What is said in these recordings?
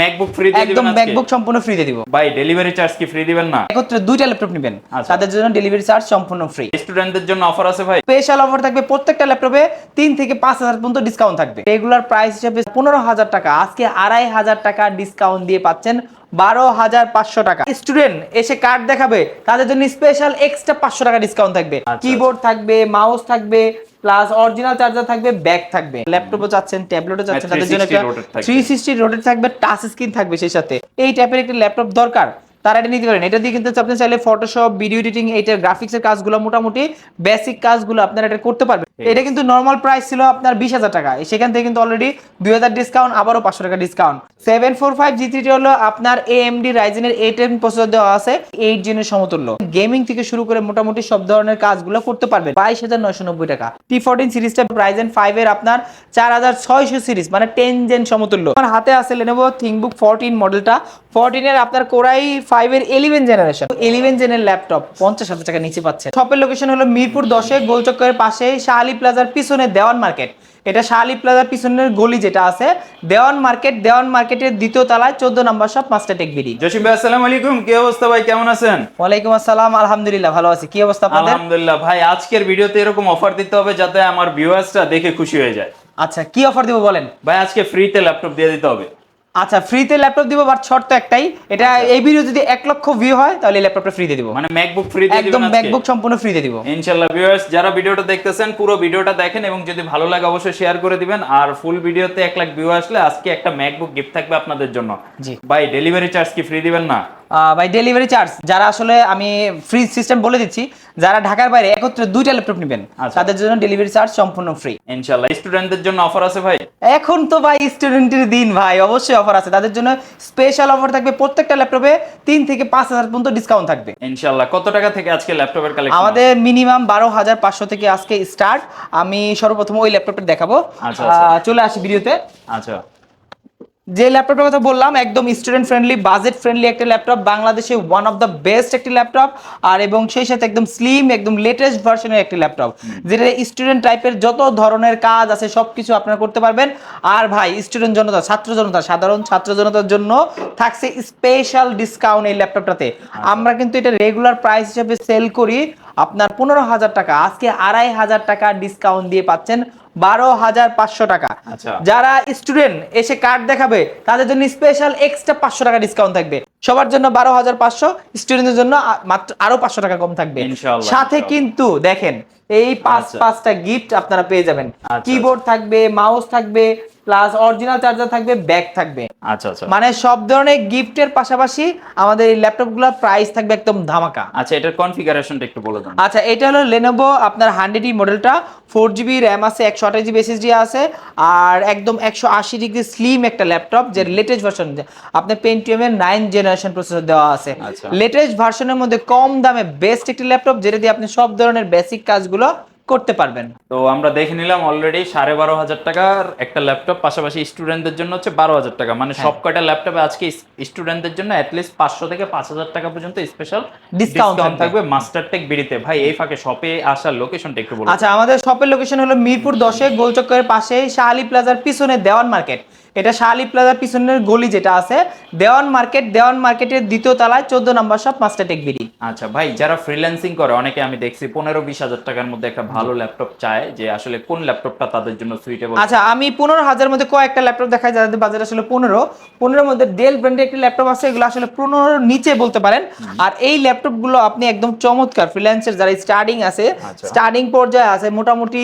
MacBook free একদম MacBook সম্পূর্ণ free দিয়ে দিব। ভাই ডেলিভারি চার্জ কি ফ্রি দিবেন না? একত্রে দুইটা ল্যাপটপ নেবেন। আচ্ছা। তাদের জন্য ডেলিভারি চার্জ সম্পূর্ণ ফ্রি স্টুডেন্টদের জন্য অফার আছে ভাই? স্পেশাল অফার থাকবে প্রত্যেকটা ল্যাপটপে তিন থেকে পাঁচ হাজার পর্যন্ত ডিসকাউন্ট থাকবে। রেগুলার প্রাইস হিসেবে পনেরো হাজার টাকা আজকে আড়াই হাজার টাকা ডিসকাউন্ট দিয়ে পাচ্ছেন বারো হাজার পাঁচশো টাকা। স্টুডেন্ট এসে কার্ড দেখাবে তাদের জন্য স্পেশাল এক্সট্রা পাঁচশো টাকা ডিসকাউন্ট থাকবে। আচ্ছা। কিবোর্ড থাকবে মাউস থাকবে প্লাস অরিজিনাল চার্জার থাকবে ব্যাগ থাকবে। ল্যাপটপও চাচ্ছেন ট্যাবলেটও চাচ্ছেন তাদের জন্য 360 থ্রি সিক্সটি রোটেট থাকবে। টাচ স্ক্রিন থাকবে সেই সাথে। এই টাইপের একটি ল্যাপটপ দরকার। তারা এটা নিতে পারেন। এটা দিয়ে কিন্তু আপনি চাইলে ফটোশপ ভিডিও এডিটিং এইটার গ্রাফিক্সের কাজগুলো মোটামুটি বেসিক কাজগুলো আপনারা এটা করতে পারবেন। এটা কিন্তু নর্মাল প্রাইস ছিল আপনার বিশ হাজার টাকা। সেখান থেকে কিন্তু অলরেডি দুই হাজার ডিসকাউন্ট আবারও পাঁচশো টাকা discount seven four five G thirty হলো আপনার এএমডি রাইজেনের এইট টেন প্রসেসর দেওয়া আছে এইট জেনের সমতুল্য। গেমিং থেকে শুরু করে মোটামুটি সব ধরনের কাজগুলো করতে পারবেন। বাইশ হাজার নয়শো নব্বই টাকা। টি ফোরটিন সিরিজটা রাইজেন ফাইভ এর আপনার চার হাজার ছয়শো সিরিজ মানে টেন জেন সমতুল্য। আমার হাতে আছে লেনোভো থিংবুক ফোরটিন মডেলটা ফোরটিন এর আপনার কোরাই ফাইভ এর ইলেভেন জেনারেশন ইলেভেন জেনের ল্যাপটপ পঞ্চাশ হাজার টাকা নিচে পাচ্ছে। শপের লোকেশন হলো মিরপুর দশে গোলচক্করের পাশে শাহালি প্লাজার পিছনে দেওয়ান মার্কেট। এটা শাহালি প্লাজার পিছনের গলি যেটা আছে দেওয়ান মার্কেট দেওয়ান মার্কেটের দ্বিতীয় তলায় চোদ্দ নম্বর shop master tech BD Jasim ভাই আসসালামু আলাইকুম। কি অবস্থা ভাই? কেমন আছেন? ওয়ালাইকুম আসসালাম। আলহামদুলিল্লাহ ভালো আছি। কি অবস্থা আপনাদের? আলহামদুলিল্লাহ। ভাই আজকের ভিডিওতে এরকম অফার দিতে হবে যাতে আমার ভিউয়ার্সরা দেখে খুশি হয়ে যায়। আচ্ছা কি অফার দিব বলেন? ভাই আজকে ফ্রিতে ল্যাপটপ দিয়ে দিতে হবে। আচ্ছা ফ্রিতে ল্যাপটপ দিব বাট শর্ত একটাই। এটা এই ভিডিও যদি এক লক্ষ ভিউ হয় তাহলে ল্যাপটপটা ফ্রিতে দিব। মানে ম্যাকবুক ফ্রি দিয়ে একদম ম্যাকবুক সম্পূর্ণ ফ্রিতে দিব। ইনশাল্লাহ ভিউয়ার্স যারা ভিডিওটা দেখতেছেন পুরো ভিডিওটা দেখেন এবং যদি ভালো লাগে অবশ্যই শেয়ার করে দিবেন। আর ফুল ভিডিওতে এক লাখ ভিউ আসলে আজকে একটা ম্যাকবুক গিফট থাকবে আপনাদের জন্য। জি। ভাই ডেলিভারি চার্জ কি ফ্রি দিবেন না? বাই ডেলিভারি চার্জ যারা আসলে আমি ফ্রি সিস্টেম বলে দিচ্ছি যারা ঢাকার বাইরে একত্রে দুইটা ল্যাপটপ নেবেন আচ্ছা। তাদের জন্য ডেলিভারি চার্জ সম্পূর্ণ ফ্রি ইনশাল্লাহ স্টুডেন্টদের জন্য অফার আছে ভাই? এখন তো ভাই স্টুডেন্টের দিন ভাই অবশ্যই অফার আছে। তাদের জন্য স্পেশাল অফার থাকবে প্রত্যেকটা ল্যাপটপে তিন থেকে পাঁচ হাজার পর্যন্ত ডিসকাউন্ট থাকবে। ইনশাল্লাহ কত টাকা থেকে আজকে ল্যাপটপের কালেকশন আমাদের মিনিমাম বারো হাজার পাঁচশো থেকে আজকে স্টার্ট আমি সর্বপ্রথম ওই ল্যাপটপটা দেখাবো। আচ্ছা, আচ্ছা। চলে আসি ভিডিওতে আচ্ছা। যে ল্যাপটপের কথা বললাম একদম স্টুডেন্ট ফ্রেন্ডলি বাজেট ফ্রেন্ডলি একটা ল্যাপটপ বাংলাদেশে ওয়ান অফ দ্য বেস্ট একটি ল্যাপটপ আর এবং সেই সাথে একদম স্লিম একদম লেটেস্ট ভার্সনের একটি ল্যাপটপ যেটা স্টুডেন্ট টাইপের যত ধরনের কাজ আছে সব কিছু আপনারা করতে পারবেন। আর ভাই স্টুডেন্ট জনতা ছাত্র জনতা সাধারণ ছাত্র জনতার জন্য থাকছে স্পেশাল ডিসকাউন্ট এই ল্যাপটপটাতে। আমরা কিন্তু এটা রেগুলার প্রাইস হিসেবে সেল করি। আপনার পনেরো হাজার টাকা আজকে আড়াই হাজার টাকা ডিসকাউন্ট দিয়ে পাচ্ছেন। বারো হাজার পাঁচশো টাকা আচ্ছা। যারা স্টুডেন্ট এসে কার্ড দেখাবে তাদের জন্য স্পেশাল এক্সট্রা পাঁচশো টাকা ডিসকাউন্ট থাকবে সবার জন্য বারো হাজার পাঁচশো স্টুডেন্টের জন্য মাত্র আরও পাঁচশো টাকা কম থাকবে। সাথে কিন্তু দেখেন এই পাঁচ আচ্ছা। পাঁচটা গিফট আপনারা পেয়ে যাবেন। আচ্ছা, কিবোর্ড থাকবে মাউস থাকবে প্লাস অরিজিনাল চার্জার থাকবে ব্যাগ থাকবে। আচ্ছা আচ্ছা। মানে সব ধরনের গিফটের পাশাপাশি আমাদের এই ল্যাপটপগুলোর প্রাইস থাকবে একদম ধামাকা। আচ্ছা এটার কনফিগারেশনটা একটু বলে দেন। আচ্ছা এটা হলো লেনোভো আপনার হান্ড্রেড ই মডেলটা ফোর জিবি র্যাম আছে একশো আঠাশ জিবি এসএসডি আছে আর একদম একশো আশি ডিগ্রি স্লিম একটা ল্যাপটপ যে লেটেস্ট ভার্সন আপনার পেন্টিএমের নাইন জেনারেশন প্রসেসর দেওয়া আছে আচ্ছা। লেটেস্ট ভার্সনের মধ্যে কম দামে বেস্ট একটি ল্যাপটপ যেটা দিয়ে আপনি সব ধরনের বেসিক কাজগুলো করতে পারবেন তো আমরা দেখে নিলাম অলরেডি সাড়ে বারো হাজার টাকার একটা ল্যাপটপ পাশাপাশি স্টুডেন্টদের জন্য হচ্ছে বারো হাজার টাকা মানে। সব কয়টা ল্যাপটপে আজকে স্টুডেন্টদের জন্য অ্যাটলিস্ট পাঁচশো থেকে পাঁচ হাজার টাকা পর্যন্ত স্পেশাল ডিসকাউন্ট থাকবে। থাকবে মাস্টার টেক বিড়িতে ভাই এই ফাঁকে শপে আসার লোকেশনটা একটু বলুন আচ্ছা আমাদের শপের লোকেশন হলো মিরপুর দশে গোলচক্করের পাশে শাহালি প্লাজার পিছনে দেওয়ান মার্কেট এটা শাহালি প্লাজার পিছনের গলি যেটা আছে দেওয়ান মার্কেট দেওয়ান মার্কেটের দ্বিতীয় তলায় চোদ্দ নম্বর শপ মাস্টার টেক বিডি আচ্ছা ভাই যারা ফ্রিল্যান্সিং করে অনেকে আমি দেখছি পনেরো বিশ হাজার টাকার মধ্যে একটা ভালো ল্যাপটপ চায় যে আসলে কোন ল্যাপটপটা তাদের জন্য সুইটেবল আচ্ছা আমি পনেরো হাজার মধ্যে কয়েকটা ল্যাপটপ দেখাই যাদের বাজার আসলে পনেরো। পনেরোর মধ্যে ডেল ব্র্যান্ডের একটি ল্যাপটপ আছে এগুলো আসলে পনেরোর নিচে বলতে পারেন। আর এই ল্যাপটপগুলো আপনি একদম চমৎকার ফ্রিল্যান্সের যারা স্টার্টিং আছে আচ্ছা। স্টার্টিং পর্যায়ে আছে মোটামুটি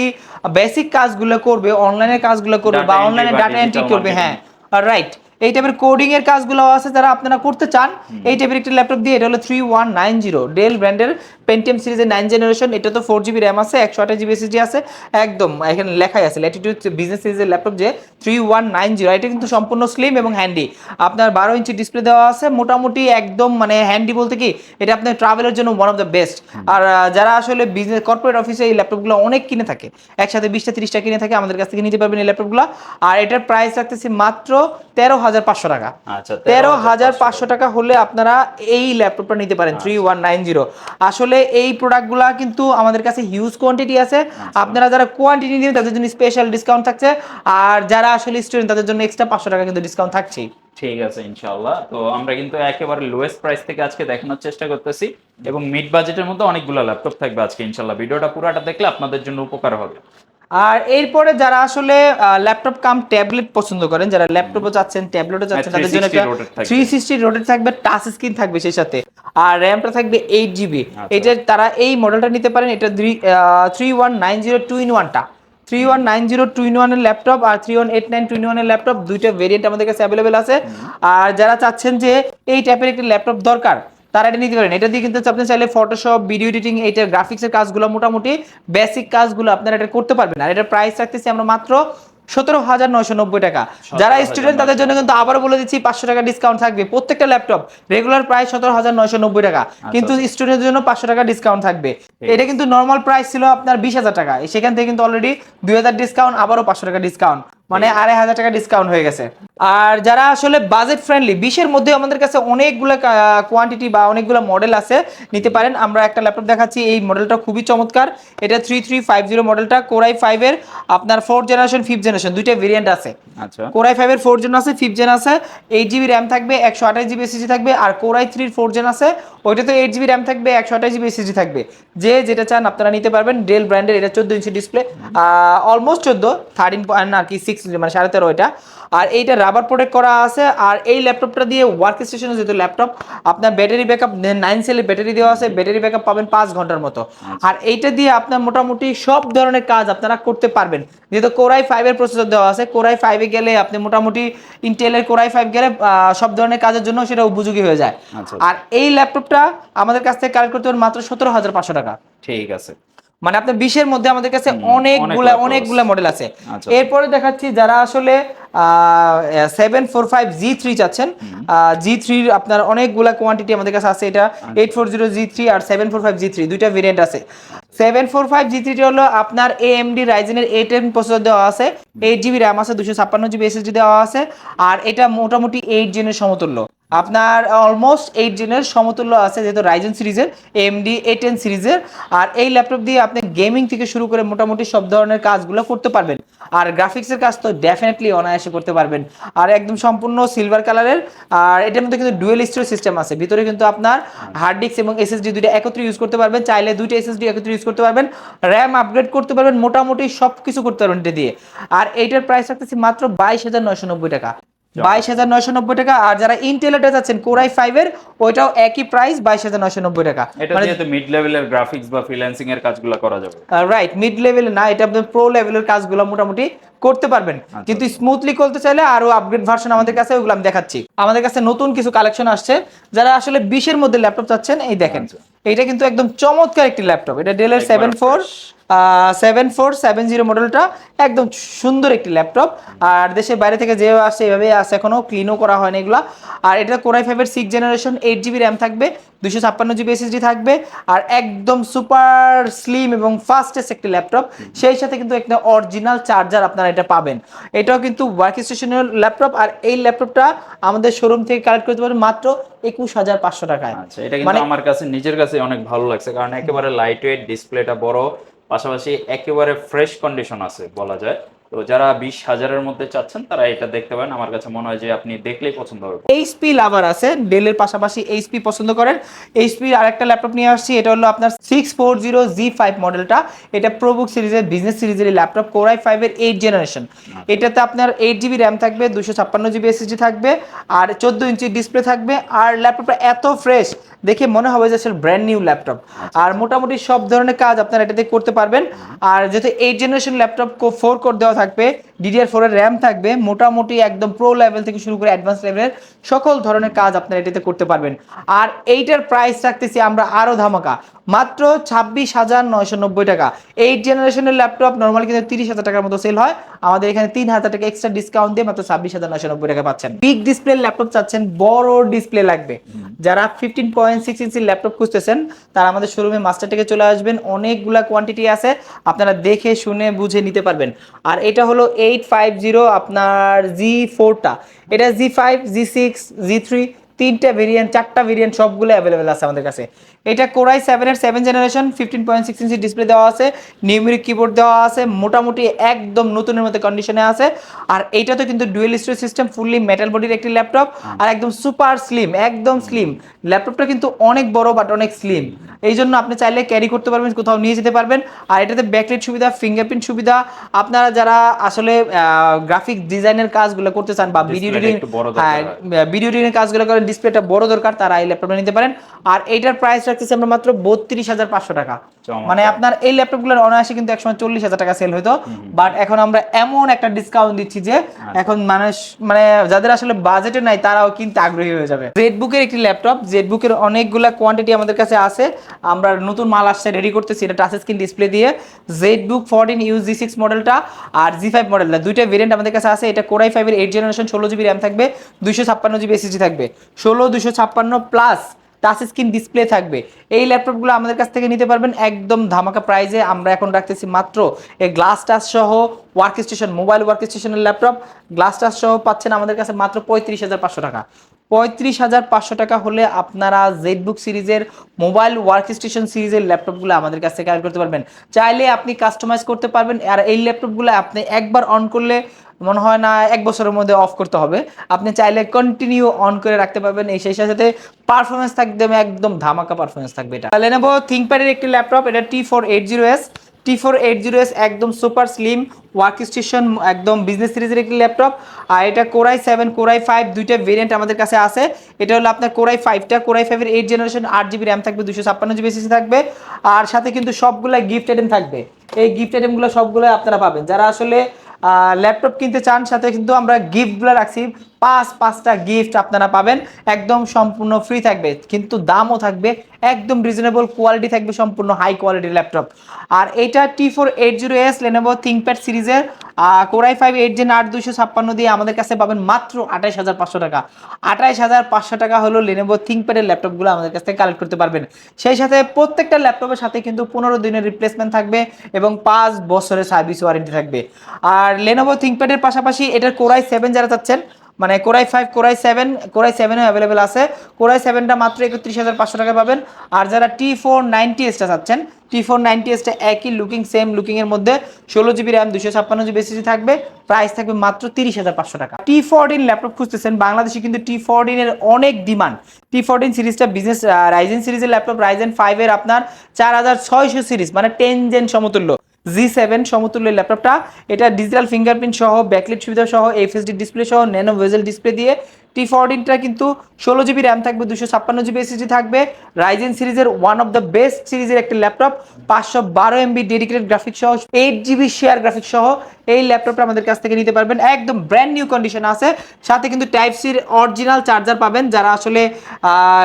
বেসিক কাজগুলো করবে অনলাইনের কাজগুলো করবে বা অনলাইনে ডাটা এন্ট্রি করবে। হ্যাঁ রাইট এই টাইপের কোডিং এর কাজগুলো আছে যারা আপনারা করতে চান। এই টাইপের একটি ল্যাপটপ দিয়ে এটা হলো three one nine zero Dell ব্র্যান্ডের পেন্টিএম সিরিজের নাইন জেনারেশন এটা তো ফোর জিবি র্যাম আছে, একশো আঠাশ জিবি এসএসডি আছে। একদম, এখানে লেখাই আছে ল্যাটিটিউড বিজনেস সিরিজের ল্যাপটপ যে থ্রি ওয়ান নাইন জিরো এটা কিন্তু সম্পূর্ণ স্লিম এবং হ্যান্ডি আপনার বারো ইঞ্চি ডিসপ্লে দেওয়া আছে, মোটামুটি একদম মানে হ্যান্ডি বলতে কি, এটা আপনার ট্রাভেলের জন্য ওয়ান অফ দ্য বেস্ট আর যারা আসলে বিজনেস কর্পোরেট অফিসে এই ল্যাপটপগুলো অনেক কিনে থাকে, একসাথে বিশটা তিরিশটা কিনে থাকে, আমাদের কাছ থেকে নিতে পারবেন এই ল্যাপটপগুলো আর এটার প্রাইস রাখতেছি মাত্র তেরো হাজার পাঁচশো টাকা। আচ্ছা তেরো হাজার পাঁচশো টাকা হলে আপনারা এই ল্যাপটপটা নিতে পারেন থ্রি ওয়ান নাইন জিরো আসলে এই প্রোডাক্টগুলা কিন্তু আমাদের কাছে হিউজ কোয়ান্টিটি আছে। আপনারা যারা কোয়ান্টিটি নেবেন তাদের জন্য স্পেশাল ডিসকাউন্ট থাকছে। আর যারা আসলে স্টুডেন্ট তাদের জন্য এক্সট্রা পাঁচশো টাকা কিন্তু ডিসকাউন্ট থাকছেই। ঠিক আছে ইনশাল্লাহ তো আমরা কিন্তু একেবারে লোয়েস্ট প্রাইস থেকে আজকে দেখানোর চেষ্টা করতেছি। এবং মিড বাজেটের মধ্যে অনেকগুলো ল্যাপটপ থাকবে আজকে ইনশাআল্লাহ। ভিডিওটা পুরাটা দেখলে আপনাদের জন্য উপকার হবে। আর এরপরে যারা আসলে ল্যাপটপ কাম ট্যাবলেট পছন্দ করেন যারা ল্যাপটপও চাচ্ছেন ট্যাবলেটও চাচ্ছেন তাদের জন্য 360 থ্রি সিক্সটি রোটেট থাকবে। টাচ স্ক্রিন থাকবে সেই সাথে। আর র্যামটা থাকবে এইট জিবি আচ্ছা। এটা তারা এই মডেলটা নিতে পারেন এটা three one nine zero two in ওয়ানটা three one nine zero two in ওয়ানের laptop R three one eight nine two in ওয়ানের ল্যাপটপ দুইটা ভেরিয়েন্ট আমাদের কাছে অ্যাভেলেবেল আছে। আর যারা চাচ্ছেন যে এই টাইপের একটি ল্যাপটপ দরকার তারা এটা নিতে পারেন। এটা দিয়ে কিন্তু আপনি চাইলে ফটোশপ ভিডিও এডিটিং এইটার গ্রাফিক্সের কাজগুলো মোটামুটি বেসিক কাজগুলো আপনারা এটা করতে পারবেন। আর এটার প্রাইস রাখতেছি আমরা মাত্র সতেরো হাজার নয়শো নব্বই টাকা। যারা স্টুডেন্ট তাদের জন্য কিন্তু আবারও বলে দিচ্ছি পাঁচশো টাকা ডিসকাউন্ট থাকবে। প্রত্যেকটা ল্যাপটপ রেগুলার প্রাইস সতেরো হাজার নয়শো নব্বই টাকা। কিন্তু স্টুডেন্টের জন্য পাঁচশো টাকা ডিসকাউন্ট থাকবে। এটা কিন্তু নর্মাল প্রাইস ছিল আপনার বিশ হাজার টাকা। সেখান থেকে কিন্তু অলরেডি দুই হাজার ডিসকাউন্ট আবারও পাঁচশো টাকা ডিসকাউন্ট মানে আড়াই হাজার টাকা ডিসকাউন্ট হয়ে গেছে। আর যারা আসলে বাজেট ফ্রেন্ডলি বিশের মধ্যে আমাদের কাছে অনেকগুলো কোয়ান্টিটি বা অনেকগুলো মডেল আছে নিতে পারেন। আমরা একটা ল্যাপটপ দেখাচ্ছি এই মডেলটা খুবই চমৎকার। এটা থ্রি থ্রি ফাইভ জিরো মডেলটা কোরাই ফাইভের আপনার ফোর্থ জেনারেশন ফিফথ জেনারেশন দুইটা ভেরিয়েন্ট আছে। আচ্ছা। কোরাই ফাইভের ফোর জেন আছে ফিফথ জেন আছে। এইট জিবি র্যাম থাকবে একশো আঠাশ জিবি এসএসডি থাকবে। আর কোরাই থ্রির ফোর জেন আছে ওইটা তো এইট জিবি র্যাম থাকবে একশো আঠাশ জিবি এসএসডি থাকবে। যে যেটা চান আপনারা নিতে পারবেন ডেল ব্র্যান্ডের এটা চোদ্দ ইঞ্চি ডিসপ্লে অলমোস্ট চোদ্দ থার্টিন পয়েন্ট আর কি সিক্স মানে সাড়ে তেরো এটা। আর এইটা রাবার প্রোটেক্ট করা আছে আর এই ল্যাপটপটা দিয়ে ওয়ার্ক স্টেশনে যেহেতু ল্যাপটপ আপনার ব্যাটারি ব্যাকআপ নাইন সেলের ব্যাটারি দেওয়া আছে ব্যাটারি ব্যাকআপ পাবেন পাঁচ ঘণ্টার মতো। আর এইটা দিয়ে আপনার মোটামুটি সব ধরনের কাজ আপনারা করতে পারবেন। যেহেতু কোরাই ফাইভের প্রসেসর দেওয়া আছে কোরাই ফাইভে গেলে আপনি মোটামুটি ইন্টেলের কোরাই ফাইভ গেলে সব ধরনের কাজের জন্য সেটা উপযোগী হয়ে যায়। আচ্ছা। আর এই ল্যাপটপটা আমাদের কাছ থেকে কালেক্ট করতে মাত্র সতেরো হাজার পাঁচশো টাকা। ঠিক আছে। মানে আপনার বিশের মধ্যে আমাদের কাছে অনেকগুলা অনেকগুলা মডেল আছে। আচ্ছা। এরপরে দেখাচ্ছি যারা আসলে seven four five G three চাচ্ছেন জি থ্রির আপনার অনেকগুলা কোয়ান্টিটি আমাদের কাছে আছে। এটা। Eight four zero G three আর seven four five G three দুইটা ভেরিয়েন্ট আছে। সেভেন ফোর ফাইভ জি থ্রিটা হলো আপনার এ এম ডি রাইজেনের এইট এম প্রসেসর দেওয়া আছে। এইট জিবি র্যাম আছে দুশো ছাপ্পান্ন জিবি এসএসডি দেওয়া আছে। আর এটা মোটামুটি এইট জেনের সমতুল্য। আপনার অলমোস্ট এইট জেনের সমতুল্য আছে যেহেতু রাইজেন সিরিজের এমডি এ টেন সিরিজের, আর এই ল্যাপটপ দিয়ে আপনি গেমিং থেকে শুরু করে মোটামুটি সব ধরনের কাজগুলো করতে পারবেন। আর গ্রাফিক্সের কাজ তো ডেফিনেটলি অনায়াসে করতে পারবেন। আর একদম সম্পূর্ণ সিলভার কালারের আর এটার মধ্যে কিন্তু ডুয়েল স্টোরেজ সিস্টেম আছে। ভিতরে কিন্তু আপনার হার্ড ডিস্ক এবং এসএসডি দুইটা একত্রে ইউজ করতে পারবেন। চাইলে দুইটা এসএসডি একত্রে ইউজ করতে পারবেন। র্যাম আপগ্রেড করতে পারবেন। মোটামুটি সব কিছু করতে পারবেন এটা দিয়ে। আর এইটার প্রাইস রাখতেছি মাত্র বাইশ হাজার নয়শো নব্বই টাকা। বাইশ হাজার নয়শো নব্বই টাকা আর যারা ইন্টেলেটে যাচ্ছেন কোরাই ফাইভের ওইটাও একই প্রাইস বাইশ হাজার নয়শো নব্বই টাকা। এটা দিয়ে তো মিড লেভেলের গ্রাফিক্স বা ফ্রিল্যান্সিং এর কাজগুলো করা যাবে। রাইট মিড লেভেলে না এটা আপনার প্রো লেভেলের কাজগুলো মোটামুটি করতে পারবেন। কিন্তু স্মুথলি করতে চাইলে আরও আপগ্রেড ভার্সন আমাদের কাছে ওগুলো আমি দেখাচ্ছি। আমাদের কাছে নতুন কিছু কালেকশন আসছে যারা আসলে বিশের মধ্যে ল্যাপটপ চাচ্ছেন এই দেখেন। এটা কিন্তু একদম চমৎকার একটি ল্যাপটপ এটা ডেলের seven four seven four seven zero মডেলটা একদম সুন্দর একটি ল্যাপটপ আর দেশের বাইরে থেকে যেভাবে আসছে এভাবেই আসছে এখনও ক্লিনও করা হয়নি এগুলা। আর এটা কোরাই ফাইভের six generation eight GB RAM থাকবে দুশো ছাপ্পান্ন জিবি এসএসডি থাকবে আর একদম সুপার স্লিম এবং ফাস্টেস্ট একটি ল্যাপটপ সেই সাথে কিন্তু একটা অরিজিনাল চার্জার আপনারা এটা পাবেন। এটাও কিন্তু ওয়ার্ক স্টেশনের ল্যাপটপ আর এই ল্যাপটপটা আমাদের শোরুম থেকে কালেক্ট করতে পারবেন মাত্র একুশ হাজার পাঁচশো টাকায়। আচ্ছা এটা কিন্তু আমার কাছে নিজের কাছে অনেক ভালো লাগছে কারণ একেবারে লাইট ওয়েট ডিসপ্লেটা বড় পাশাপাশি একেবারে ফ্রেশ কন্ডিশন আছে বলা যায়। তো যারা বিশ হাজারের মধ্যে চাচ্ছেন তারা এটা দেখতে পারেন। আমার কাছে মনে হয় যে আপনি দেখলেই পছন্দ হবে। এইচপি লাভার আছে ডেলের পাশাপাশি এইচপি পছন্দ করেন। এইচপির আরেকটা ল্যাপটপ নিয়ে আসছি এটা হলো আপনার six four zero G five মডেলটা এটা প্রোবুক সিরিজের বিজনেস সিরিজের ল্যাপটপ কোরাই ফাইভের এইট জেনারেশন এটাতে আপনার এইট জিবি র্যাম থাকবে দুশো ছাপ্পান্ন জিবি এসএসডি থাকবে আর চোদ্দ ইঞ্চি ডিসপ্লে থাকবে আর ল্যাপটপটা এত ফ্রেশ দেখে মনে হবে যে আসলে ব্র্যান্ড নিউ ল্যাপটপ আর মোটামুটি সব ধরনের কাজ আপনারা এটাতে করতে পারবেন। আর যেহেতু eight generation laptop four core দেওয়া থাকবে ডিডিআর ফোরের র্যাম থাকবে, মোটামুটি একদম প্রো লেভেল থেকে শুরু করে অ্যাডভান্স লেভেলের সকল ধরনের কাজ আপনারা এটাতে করতে পারবেন। আর এইটার প্রাইস রাখতেছি আমরা আরও ধামাকা। মাত্র ছাব্বিশ হাজার নয়শো নব্বই টাকা। এইট জেনারেশনের ল্যাপটপ নর্মালি কিন্তু তিরিশ হাজার টাকার মতো সেল হয়। আমাদের এখানে তিন হাজার টাকা এক্সট্রা ডিসকাউন্ট দিয়ে মাত্র ছাব্বিশ হাজার নয়শো নব্বই টাকা পাচ্ছেন। বিগ ডিসপ্লে ল্যাপটপ চাচ্ছেন বড় ডিসপ্লে লাগবে। যারা ফিফটিন পয়েন্ট সিক্স ইঞ্চির ল্যাপটপ খুঁজতেছেন তারা আমাদের শোরুমে মাস্টার থেকে চলে আসবেন। অনেকগুলা কোয়ান্টিটি আছে আপনারা দেখে শুনে বুঝে নিতে পারবেন। আর এটা হলো এইট ফাইভ জিরো আপনার জি ফোরটা এটা G five G six G three তিনটা ভেরিয়েন্ট চারটা ভেরিয়েন্ট সবগুলো অ্যাভেলেবেল আছে আমাদের কাছে। এটা কোরাই সেভেনের seven generation fifteen point six inch display দেওয়া আছে নিউমেরিক কিবোর্ড দেওয়া আছে মোটামুটি একদম নতুনের মতো কন্ডিশনে আছে। আর এইটা তো কিন্তু dual storage system fully metal বডির একটি ল্যাপটপ আর একদম সুপার স্লিম একদম স্লিম ল্যাপটপটা কিন্তু অনেক বড় বাট অনেক স্লিম এই জন্য আপনি চাইলে ক্যারি করতে পারবেন কোথাও নিয়ে যেতে পারবেন। আর এটাতে ব্যাকলাইট সুবিধা ফিঙ্গারপ্রিন্ট সুবিধা। আপনারা যারা আসলে গ্রাফিক ডিজাইনের কাজগুলো করতে চান বা ভিডিও এডিটিং। ভিডিও এডিটিং কাজগুলো করেন ডিসপ্লেটা বড় দরকার তারা এই ল্যাপটপটা নিতে পারেন। আর এইটার প্রাইস রাখতেছি আমরা মাত্র বত্রিশ হাজার পাঁচশো টাকা। মানে আপনার এই ল্যাপটপগুলোর অনায়াসে কিন্তু একসময় চল্লিশ হাজার টাকা সেল হতো বাট এখন আমরা এমন একটা ডিসকাউন্ট দিচ্ছি যে আচ্ছা। এখন মানুষ মানে যাদের আসলে বাজেটে নাই তারাও কিনতে আগ্রহী হয়ে যাবে। জেডবুকের একটি ল্যাপটপ জেডবুকের অনেকগুলা কোয়ান্টিটি আমাদের কাছে আছে। আমরা নতুন মাল আসছে রেডি করতেছি এটা টাচ স্ক্রিন ডিসপ্লে দিয়ে। ZBook fourteen U G six মডেলটা আর জি ফাইভ মডেলটা দুইটা ভেরিয়েন্ট আমাদের কাছে আছে। এটা কোরাই ফাইভের এইট জেনারেশন ষোলো জিবি র্যাম থাকবে দুইশো ছাপ্পান্ন জিবি এসএসডি থাকবে। ষোলো, দুশো ছাপ্পান্ন প্লাস টাচ স্ক্রিন ডিসপ্লে থাকবে। এই ল্যাপটপগুলো আমাদের কাছ থেকে নিতে পারবেন একদম ধামাকা প্রাইজে আমরা এখন রাখতেছি মাত্র এই গ্লাস টাচ সহ ওয়ার্ক স্টেশন মোবাইল ওয়ার্ক স্টেশনের ল্যাপটপ গ্লাস টাচ সহ পাচ্ছেন আমাদের কাছে মাত্র পঁয়ত্রিশ হাজার পাঁচশো টাকা। পঁয়ত্রিশ হাজার পাঁচশো টাকা হলে আপনারা জেডবুক সিরিজের মোবাইল ওয়ার্ক স্টেশন সিরিজের ল্যাপটপগুলো আমাদের কাছ থেকে কালেক্ট করতে পারবেন। চাইলে আপনি কাস্টমাইজ করতে পারবেন। আর এই ল্যাপটপগুলো আপনি একবার অন করলে মনে হয় না এক বছরের মধ্যে অফ করতে হবে। আপনি চাইলে কন্টিনিউ অন করে রাখতে পারবেন। এই সেই সাথে পারফরমেন্স থাকবে, একদম ধামাকা পারফরমেন্স থাকবে এটা। লেনোভো থিঙ্কপ্যাডের একটি ল্যাপটপ এটা T four eight zero S T four eight zero S একদম সুপার স্লিম ওয়ার্ক স্টেশন একদম বিজনেস সিরিজের একটি ল্যাপটপ আর এটা core i seven core i five দুইটা ভেরিয়েন্ট আমাদের কাছে আছে। এটা হলো আপনার কোরাই ফাইভটা কোরাই ফাইভের এইট জেনারেশন আট জিবি র্যাম থাকবে দুশো ছাপ্পান্ন জিবি এসএসডি থাকবে। আর সাথে কিন্তু সবগুলা গিফট আইটেম থাকবে। এই গিফট আইটেমগুলো সবগুলো আপনারা পাবেন। যারা আসলে ল্যাপটপ কিনতে চান সাথে কিন্তু আমরা গিফটগুলো রাখছি। পাঁচ, পাঁচটা গিফট আপনারা পাবেন। একদম সম্পূর্ণ ফ্রি থাকবে, কিন্তু দামও থাকবে, একদম রিজনেবল কোয়ালিটি থাকবে সম্পূর্ণ হাই কোয়ালিটির ল্যাপটপ আর এটা T four eight zero S Lenovo ThinkPad সিরিজের core i five eight gen আট দুশো ছাপ্পান্ন দিয়ে আমাদের কাছে পাবেন মাত্র আঠাইশ হাজার পাঁচশো টাকা। আঠাইশ হাজার পাঁচশো টাকা হলো লেনোভো থিঙ্কপ্যাডের ল্যাপটপগুলো আমাদের কাছ থেকে কালেক্ট করতে পারবেন। সেই সাথে প্রত্যেকটা ল্যাপটপের সাথে কিন্তু পনেরো দিনের রিপ্লেসমেন্ট থাকবে এবং পাঁচ বছরের সার্ভিস ওয়ারেন্টি থাকবে। আর লেনোভো থিঙ্কপ্যাডের পাশাপাশি এটার কোরাই সেভেন যারা চাচ্ছেন মানে core i five core i seven core i সেভেনও available আছে। কোরাই সেভেনটা মাত্র একত্রিশ হাজার পাঁচশো টাকা পাবেন। আর যারা টি ফোর নাইনটি এসটা চাচ্ছেন টি ফোর নাইনটি এসটা একই লুকিং সেম লুকিংয়ের মধ্যে ষোলো জিবি র্যাম দুশো ছাপ্পান্ন জিবি এসএসডি থাকবে। প্রাইস থাকবে মাত্র তিরিশ হাজার পাঁচশো টাকা। টি ফোরটিন ল্যাপটপ খুঁজতেছেন। বাংলাদেশে কিন্তু টি ফোরটিনের অনেক ডিমান্ড টি ফোরটিন সিরিজটা বিজনেস রাইজেন সিরিজের ল্যাপটপ রাইজেন ফাইভের আপনার চার হাজার ছয়শো সিরিজ মানে টেন জেন সমতুল্য। জি সেভেন সমতুল্য ল্যাপটপটা। এটা ডিজিটাল ফিঙ্গারপ্রিন্ট সহ ব্যাকলেট সুবিধা সহ এফএসডি ডিসপ্লে সহ ন্যানো ভেজেল ডিসপ্লে দিয়ে টি ফোরটিনটা কিন্তু ষোলো জিবি র্যাম থাকবে দুশো ছাপ্পান্ন জিবি এসএসডি থাকবে। রাইজেন সিরিজের ওয়ান অফ দ্য বেস্ট সিরিজের একটা ল্যাপটপ পাঁচশো বারো এমবি ডেডিকেটেড গ্রাফিক সহ এইট জিবি শেয়ার গ্রাফিক সহ এই ল্যাপটপটা আমাদের কাছ থেকে নিতে পারবেন। একদম ব্র্যান্ড নিউ কন্ডিশন আছে। সাথে কিন্তু টাইপ সির অরিজিনাল চার্জার পাবেন। যারা আসলে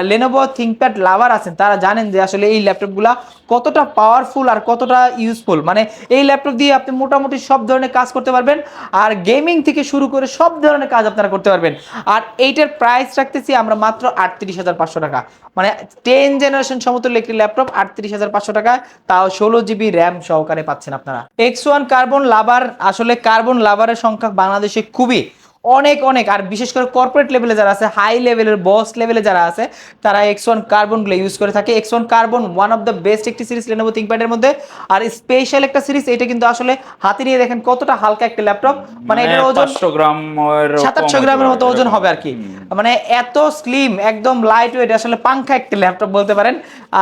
লেনোভো থিঙ্কপ্যাড লাভার আছেন, তারা জানেন যে আসলে এই ল্যাপটপগুলা কতটা পাওয়ারফুল আর কতটা ইউজফুল মানে এই ল্যাপটপ দিয়ে আপনি মোটামুটি সব ধরনের কাজ করতে পারবেন। আর গেমিং থেকে শুরু করে সব ধরনের কাজ আপনারা করতে পারবেন। আর এইটার প্রাইস রাখতেছি আমরা মাত্র আটত্রিশ হাজার পাঁচশো টাকা। মানে টেন জেনারেশন সমতুল্য একটি ল্যাপটপ আটত্রিশ হাজার পাঁচশো টাকা, তাও ষোলো জিবি র্যাম সহকারে পাচ্ছেন আপনারা। এক্স ওয়ান কার্বন লাভার আসলে কার্বন লাভারের সংখ্যা বাংলাদেশে খুবই অনেক অনেক। আর বিশেষ করে কর্পোরেট লেভেলে যারা আছে হাই লেভেলের বস লেভেলে যারা আছে তারা এক্স ওয়ান কার্বনগুলো ইউজ করে থাকে। X one carbon one of the best একটি সিরিজ লেনোভো থিঙ্কপ্যাডের মধ্যে। আর স্পেশাল একটা সিরিজ এটা কিন্তু আসলে হাতে নিয়ে দেখেন কতটা হালকা একটা ল্যাপটপ মানে এটার ওজন গ্রাম সাত আটশো গ্রামের মতো ওজন হবে আর কি। মানে এত স্লিম একদম লাইট ওয়েট আসলে পাংখা একটি ল্যাপটপ বলতে পারেন।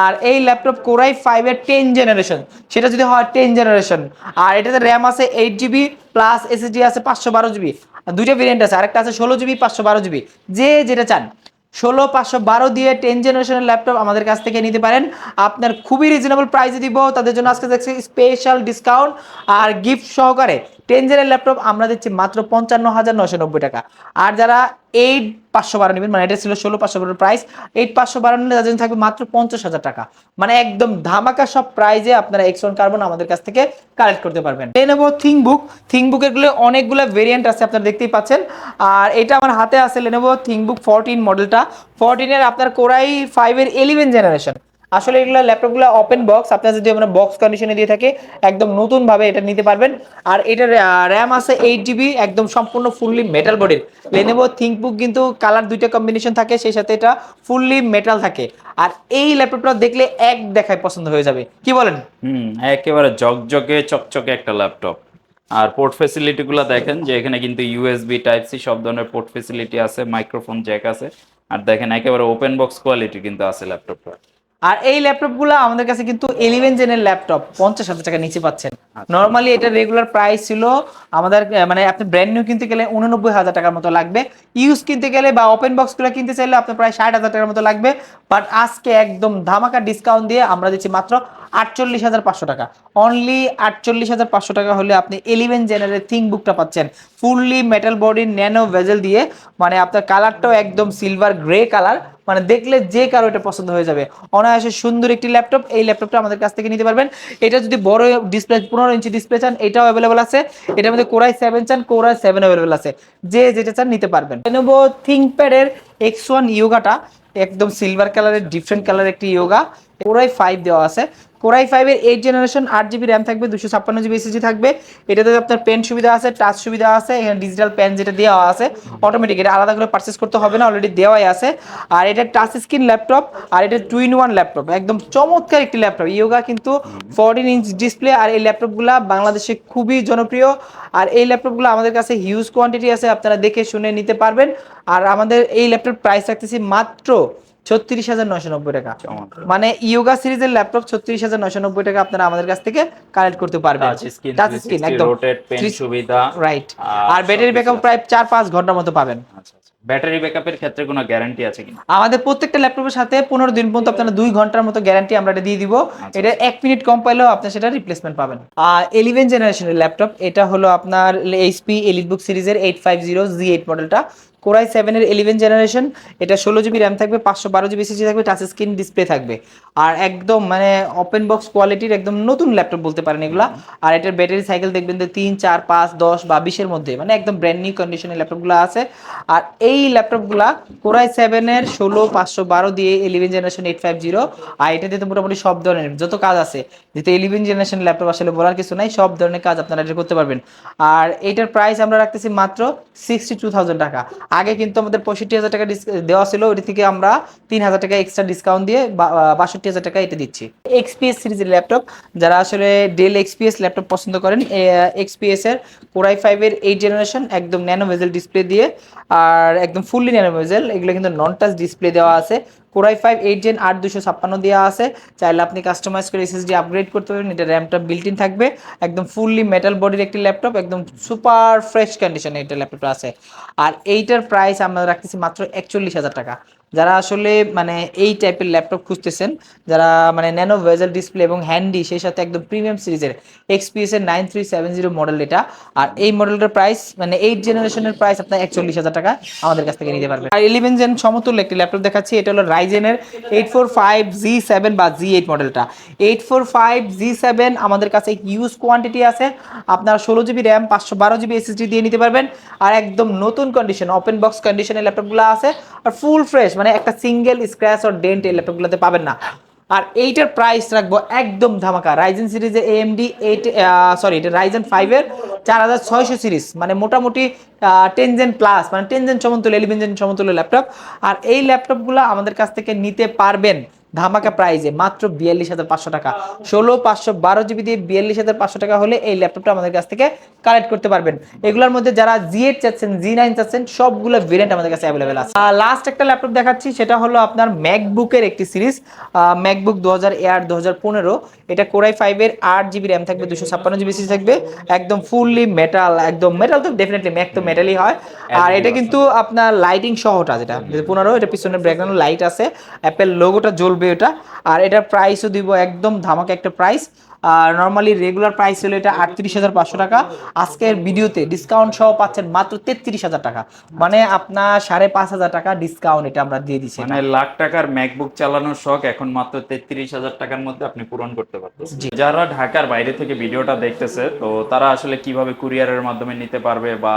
আর এই ল্যাপটপ কোরাই ফাইভের টেন জেনারেশন সেটা যদি হয় টেন জেনারেশন আর এটাতে র্যাম আছে এইট জিবি প্লাস এসএসডি আছে পাঁচশো বারো জিবি দুইটা ভেরিয়েন্ট আছে। আরেকটা আছে ষোলো জিবি পাঁচশো বারো জিবি যে যেটা চান, ষোলো, পাঁচশো বারো দিয়ে টেন জেনারেশনের ল্যাপটপ আমাদের কাছ থেকে নিতে পারেন। আপনার খুবই রিজনেবল প্রাইসে দিব। তাদের জন্য আজকে দেখছি স্পেশাল ডিসকাউন্ট আর গিফট সহকারে টেন জেনের ল্যাপটপ আমরা দিচ্ছি মাত্র পঞ্চান্ন হাজার নশো নব্বই টাকা। আর যারা এইট পাঁচশো বারো নেবেন মানে এটা ছিল ষোলো পাঁচশো বারোর প্রাইস এইট পাঁচশো বারো নিলে তাদের থাকবে মাত্র পঞ্চাশ হাজার টাকা। মানে একদম ধামাকা সব প্রাইজে আপনারা এক্স ওয়ান কার্বন আমাদের কাছ থেকে কালেক্ট করতে পারবেন। লেনোভো থিঙ্কবুক থিঙ্কবুকেরগুলো অনেকগুলো ভেরিয়েন্ট আছে, আপনারা দেখতেই পাচ্ছেন। আর এটা আমার হাতে আছে লেনোভো থিঙ্কবুক ফোরটিন মডেলটা ফোরটিনের আপনার কোরাই ফাইভের ইলেভেন জেনারেশন আসলে এগুলো ল্যাপটপগুলো ওপেন বক্স আপনার যদি আমরা বক্স কন্ডিশনে দিয়ে থাকে, একদম নতুন ভাবে এটা নিতে পারবেন। আর এটার র্যাম আছে এইট জিবি একদম সম্পূর্ণ ফুললি মেটাল বডির লেনেভো থিঙ্কবুক কিন্তু কালার দুইটা কম্বিনেশন থাকে, সেই সাথে এটা ফুললি মেটাল থাকে। আর এই ল্যাপটপটা দেখলে এক দেখায় পছন্দ হয়ে যাবে। কি বলেন? হুম, একেবারে জকজকে চকচকে একটা ল্যাপটপ আর পোর্ট ফেসিলিটিগুলো দেখেন, যে এখানে কিন্তু ইউএসবি টাইপ সি সব ধরনের পোর্ট ফেসিলিটি আছে মাইক্রোফোন জ্যাক আছে। আর দেখেন একেবারে ওপেন বক্স কোয়ালিটি কিন্তু আছে ল্যাপটপটা আর এই ল্যাপটপগুলো আমাদের কাছে কিন্তু ইলেভেন জেনের ল্যাপটপ পঞ্চাশ হাজার টাকা নিচে পাচ্ছেন। নর্মালি এটা রেগুলার প্রাইস ছিল আমাদের মানে আপনি ব্র্যান্ড নিউ কিনতে গেলে উননব্বই হাজার টাকার মতো লাগবে। ইউজ কিনতে গেলে বা ওপেন বক্সগুলো কিনতে চাইলে আপনার প্রায় ষাট হাজার টাকার মতো লাগবে। বাট আজকে একদম ধামাকা ডিসকাউন্ট দিয়ে আমরা দিচ্ছি মাত্র আটচল্লিশ হাজার পাঁচশো টাকা। অনলি আটচল্লিশ হাজার পাঁচশো টাকা হলে আপনি ইলেভেন জেনারের থিঙ্ক বুকটা পাচ্ছেন। Fully metal body nano bezel দিয়ে মানে আপনার কালারটাও একদম সিলভার গ্রে কালার মানে দেখলে যে কারও এটা পছন্দ হয়ে যাবে। অনায়াসে সুন্দর একটি ল্যাপটপ, এই ল্যাপটপটা আমাদের কাছ থেকে নিতে পারবেন। এটা যদি বড় ডিসপ্লে পনেরো ইঞ্চি ডিসপ্লে চান, এটাও অ্যাভেলেবেল আছে। এটার মধ্যে কোরাই সেভেন চান কোরাই সেভেন অ্যাভেলেবল আছে। যে যেটা চান নিতে পারবেন। নেব থিঙ্কপ্যাডের এক্স ওয়ান ইয়োগাটা একদম সিলভার কালারের ডিফারেন্ট কালার একটি ইয়োগা কোরাই ফাইভ দেওয়া আছে। কোরাই ফাইভের এইট জেনারেশন আট জিবি র্যাম থাকবে দুশো ছাপ্পান্ন জিবি এসএসডি থাকবে। এটাতে আপনার পেন সুবিধা আছে টাচ সুবিধা আছে, এখানে ডিজিটাল পেন যেটা দেওয়া আছে অটোমেটিক এটা আলাদা করে পারচেস করতে হবে না অলরেডি দেওয়াই আছে। আর এটা টাচ স্ক্রিন ল্যাপটপ আর এটা টু ইন ওয়ান ল্যাপটপ একদম চমৎকার একটি ল্যাপটপ ইয়োগা কিন্তু ফোরটিন ইঞ্চ ডিসপ্লে আর এই ল্যাপটপগুলো বাংলাদেশে খুবই জনপ্রিয়। আর এই ল্যাপটপগুলো আমাদের কাছে হিউজ কোয়ান্টিটি আছে, আপনারা দেখে শুনে নিতে পারবেন। আর আমাদের এই ল্যাপটপ প্রাইস রাখতেছি মাত্র ছত্রিশ হাজার নয়শো নব্বই টাকা। মানে ইয়োগা সিরিজের ল্যাপটপ ছত্রিশ হাজার নয়শো নব্বই টাকা আপনারা আমাদের কাছ থেকে কালেক্ট করতে পারবেন। টাচ স্ক্রিন একদম। সুবিধা। রাইট আর ব্যাটারি ব্যাকআপ প্রায় চার পাঁচ ঘণ্টার মতো পাবেন। আচ্ছা আচ্ছা। ব্যাটারি ব্যাকআপের ক্ষেত্রে কোনো গ্যারান্টি আছে কিনা? আমাদের প্রত্যেকটা ল্যাপটপের সাথে পনেরো দিন পর্যন্ত আপনারা দুই ঘণ্টার মতো গ্যারান্টি আমরা এটা দিয়ে দিব। আচ্ছা, এটা এক মিনিট কম পাইলেও আপনি সেটা রিপ্লেসমেন্ট পাবেন। আর ইলেভেন জেনারেশনের ল্যাপটপ এটা হলো আপনার এইচপি এলিটবুক সিরিজের eight five zero G eight মডেলটা কোরাই সেভেনের ইলেভেন জেনারেশন এটা ষোলো জিবি র্যাম থাকবে, পাঁচশো বারো জিবি এসএসডি থাকবে টাচ স্ক্রিন ডিসপ্লে থাকবে। আর একদম মানে ওপেন বক্স কোয়ালিটির একদম নতুন ল্যাপটপ বলতে পারেন এগুলা। আর এটার ব্যাটারি সাইকেল দেখবেন যে তিন, চার, পাঁচ, দশ বা বিশের মধ্যে মানে একদম ব্র্যান্ড নিউ কন্ডিশনের ল্যাপটপগুলো আছে। আর এই ল্যাপটপগুলা কোরাই সেভেনের ষোলো, পাঁচশো বারো দিয়ে eleven generation eight five zero আর এটাতে তো মোটামুটি সব ধরনের যত কাজ আছে, যেহেতু ইলেভেন জেনারেশন ল্যাপটপ আসলে বলার কিছু নাই, সব ধরনের কাজ আপনারা এটা করতে পারবেন। আর এইটার প্রাইস আমরা রাখতেছি মাত্র সিক্সটি টু থাউজেন্ড টাকা। আগে কিন্তু আমাদের পঁয়ষট্টি হাজার টাকা দেওয়া ছিল ওটি থেকে আমরা তিন হাজার টাকা এক্সট্রা ডিসকাউন্ট দিয়ে বাষট্টি হাজার টাকা এটা দিচ্ছি। এক্সপিএস সিরিজের ল্যাপটপ যারা আসলে ডেল এক্সপিএস ল্যাপটপ পছন্দ করেন এক্সপিএস এর কোরাই ফাইভের এইট জেনারেশন একদম ন্যানো ভেজেল ডিসপ্লে দিয়ে, আর একদম ফুললি ন্যানো ভেজেল এগুলো কিন্তু নন টাচ ডিসপ্লে দেওয়া আছে। কোরাই ফাইভ এইট জেন আট দুশো ছাপ্পান্ন দেওয়া আছে। চাইলে আপনি কাস্টমাইজ করে এসএসডি আপগ্রেড করতে পারবেন এটা র্যামটা বিল্ট ইন থাকবে। একদম ফুললি মেটাল বডির একটি ল্যাপটপ একদম সুপার ফ্রেশ কন্ডিশনে এটা ল্যাপটপটা আছে। আর এইটার প্রাইস আমরা রাখতেছি মাত্র একচল্লিশ হাজার টাকা। যারা আসলে মানে এই টাইপের ল্যাপটপ খুঁজতেছেন, যারা মানে ন্যানো ভেজেল ডিসপ্লে এবং হ্যান্ডি সেই সাথে একদম প্রিমিয়াম সিরিজের এক্সপিএস এর nine three seven zero model এটা। আর এই মডেলটার প্রাইস মানে এইট জেনারেশনের প্রাইস আপনার একচল্লিশ হাজার টাকা আমাদের কাছ থেকে নিতে পারবেন। আর ইলেভেন জেন সমতুল্য একটি ল্যাপটপ দেখাচ্ছি, এটা হলো রাইজেনের eight four five G seven বা জি এইট মডেলটা eight four five G seven আমাদের কাছে হিউজ কোয়ান্টিটি আছে। আপনারা ষোলো জিবি র্যাম পাঁচশো বারো জিবি এসএসডি দিয়ে নিতে পারবেন। আর একদম নতুন কন্ডিশন ওপেন বক্স কন্ডিশনের ল্যাপটপগুলো আছে। আর ফুল ফ্রেশ মানে একটা সিঙ্গেল স্ক্র্যাচ আর ডেন্ট এই ল্যাপটপগুলোতে পাবেন না। আর এইটার প্রাইস রাখব একদম ধামাকা। রাইজেন সিরিজে এএমডি এইট সরি এটা রাইজেন ফাইভের চার হাজার ছয়শো সিরিজ মানে মোটামুটি টেন জেন প্লাস মানে টেন জেন সমতুল্য ইলেভেন জেন সমতুল্য ল্যাপটপ আর এই ল্যাপটপগুলো আমাদের কাছ থেকে নিতে পারবেন। ধামাকা প্রাইজে মাত্র বিয়াল্লিশ হাজার পাঁচশো টাকা। ষোলো পাঁচশো বারো জিবি দিয়ে বিয়াল্লিশ হাজার পাঁচশো টাকা হলে এই ল্যাপটপটা আমাদের কাছ থেকে কালেক্ট করতে পারবেন। এগুলোর মধ্যে যারা জি এইট চাচ্ছেন জি নাইন চাচ্ছেন সবগুলো ভেরিয়েন্ট আমাদের কাছে অ্যাভেলেবেল আছে। লাস্ট একটা ল্যাপটপ দেখাচ্ছি সেটা হলো আপনার ম্যাকবুকের একটি সিরিজ ম্যাকবুক দু হাজার এয়ার দু হাজার পনেরো। এটা কোরাই ফাইভের আট জিবি র্যাম থাকবে দুশো ছাপ্পান্ন জিবি সিরিজ থাকবে। একদম ফুললি মেটাল একদম মেটাল তো ডেফিনেটলি ম্যাক তো মেটালই হয়। আর এটা কিন্তু আপনার লাইটিং সহটা যেটা পনেরো এটা পিছনে ব্যাকগ্রাউন্ড লাইট আছে। অ্যাপেল লোগোটা জ্বলবে ওটা। আর এটার প্রাইসও দিব একদম ধামাকা একটা প্রাইস নর্মালি রেগুলার প্রাইস হলো এটা আটত্রিশ হাজার পাঁচশো টাকা। আজকের ভিডিওতে ডিসকাউন্ট সহ পাচ্ছেন মাত্র তেত্রিশ হাজার টাকা। মানে আপনার সাড়ে পাঁচ হাজার টাকা ডিসকাউন্ট এটা আমরা দিয়ে দিচ্ছি মানে লাখ টাকার ম্যাকবুক চালানোর শখ এখন মাত্র তেত্রিশ হাজার টাকার মধ্যে আপনি পূরণ করতে পারতেছেন। যারা ঢাকার বাইরে থেকে ভিডিওটা দেখতেছে তো তারা আসলে কীভাবে কুরিয়ারের মাধ্যমে নিতে পারবে বা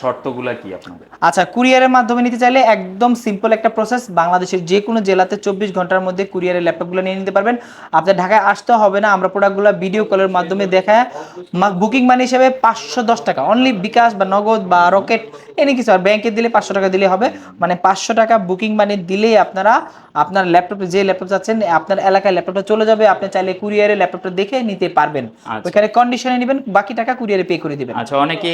শর্তগুলা কি আপনাদের? আচ্ছা কুরিয়ারের মাধ্যমে নিতে চাইলে একদম সিম্পল একটা প্রসেস বাংলাদেশের যে কোনো জেলাতে চব্বিশ ঘণ্টার মধ্যে কুরিয়ারের ল্যাপটপগুলো নিয়ে নিতে পারবেন। আপনার ঢাকায় আসতে হবে না আমরা প্রোডাক্টগুলো ভিডিও কলের মাধ্যমে দেখায়। বুকিং মানি হিসেবে পাঁচশো দশ টাকা। অনলি বিকাশ বা নগদ বা রকেট এনি কিছু। আর ব্যাংকে দিলে পাঁচশো টাকা দিলে হবে। মানে পাঁচশো টাকা বুকিং মানি দিলেই আপনারা আপনার ল্যাপটপে যে ল্যাপটপ চাচ্ছেন আপনার এলাকায় ল্যাপটপটা চলে যাবে। আপনি চাইলে কুরিয়ারে ল্যাপটপটা দেখে নিতে পারবেন। আচ্ছা। ওইখানে কন্ডিশনে নেবেন বাকি টাকা কুরিয়ারে পে করে দিবেন। আচ্ছা অনেকে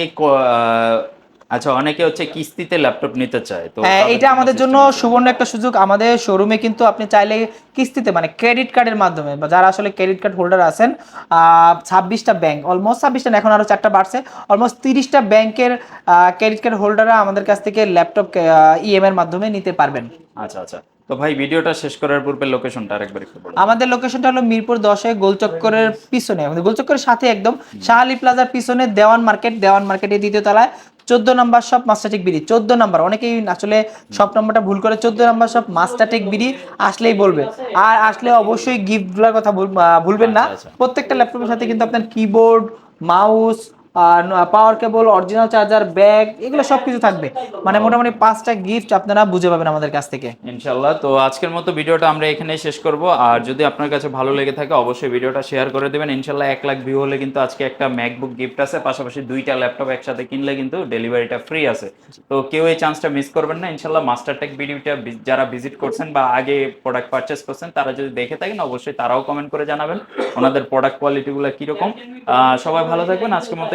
আচ্ছা অনেকে হচ্ছে কিস্তিতে ল্যাপটপ নিতে চায় তো হ্যাঁ এটা আমাদের জন্য সুবর্ণ একটা সুযোগ। আমাদের শোরুমে কিন্তু আপনি চাইলে কিস্তিতে মানে ক্রেডিট কার্ডের মাধ্যমে বা যারা আসলে ক্রেডিট কার্ড হোল্ডার আছেন ছাব্বিশটা ব্যাংক অলমোস্ট ছাব্বিশটা এখন আরও চারটা বাড়ছে অলমোস্ট তিরিশটা ব্যাংকের ক্রেডিট কার্ড হোল্ডাররা আমাদের কাছ থেকে ল্যাপটপ ইএম এর মাধ্যমে নিতে পারবেন। আচ্ছা আচ্ছা। তো ভাই ভিডিওটা শেষ করার পূর্বে লোকেশনটা আরেকবার একটু বলুন। আমাদের লোকেশনটা হলো মিরপুর দশে গোলচক্করের পিছনে গোলচক্করের সাথে একদম শাহালি প্লাজার পিছনে দেওয়ান মার্কেট দেওয়ান মার্কেটের দ্বিতীয় তলায়। চোদ্দ নাম্বার সব মাস্টারটেক বিডি। চোদ্দ নাম্বার অনেকেই আসলে সব নাম্বারটা ভুল করে চোদ্দ নাম্বার সব মাস্টারটেক বিডি আসলেই বলবে। আর আসলে অবশ্যই গিফটগুলোর কথা ভুল- ভুলবেন না। আচ্ছা, আচ্ছা। প্রত্যেকটা ল্যাপটপের সাথে কিন্তু আপনার keyboard mouse power cable original charger bag এগুলো সব কিছু থাকবে। মানে মোটামুটি পাঁচটা গিফট আপনারা বুঝে পাবেন আমাদের কাছ থেকে। ইনশাল্লাহ। তো আজকের মতো ভিডিওটা আমরা এখানে শেষ করব। আর যদি আপনার কাছে ভালো লেগে থাকে, অবশ্যই ভিডিওটা শেয়ার করে দেবেন। ইনশাল্লাহ এক লাখ ভিউ হলে কিন্তু আজকে একটা ম্যাকবুক গিফট আছে। পাশাপাশি দুইটা ল্যাপটপ একসাথে কিনলে কিন্তু ডেলিভারিটা ফ্রি আছে। তো কেউ এই চান্সটা মিস করবেন না। ইনশাল্লাহ মাস্টারটেক ভিডিওটা যারা ভিজিট করছেন বা আগে প্রোডাক্ট পারচেস করছেন, তারা যদি দেখে থাকেন, অবশ্যই তারাও কমেন্ট করে জানাবেন। ওনাদের প্রোডাক্ট কোয়ালিটিগুলো কীরকম। সবাই ভালো থাকবেন। আজকের মতো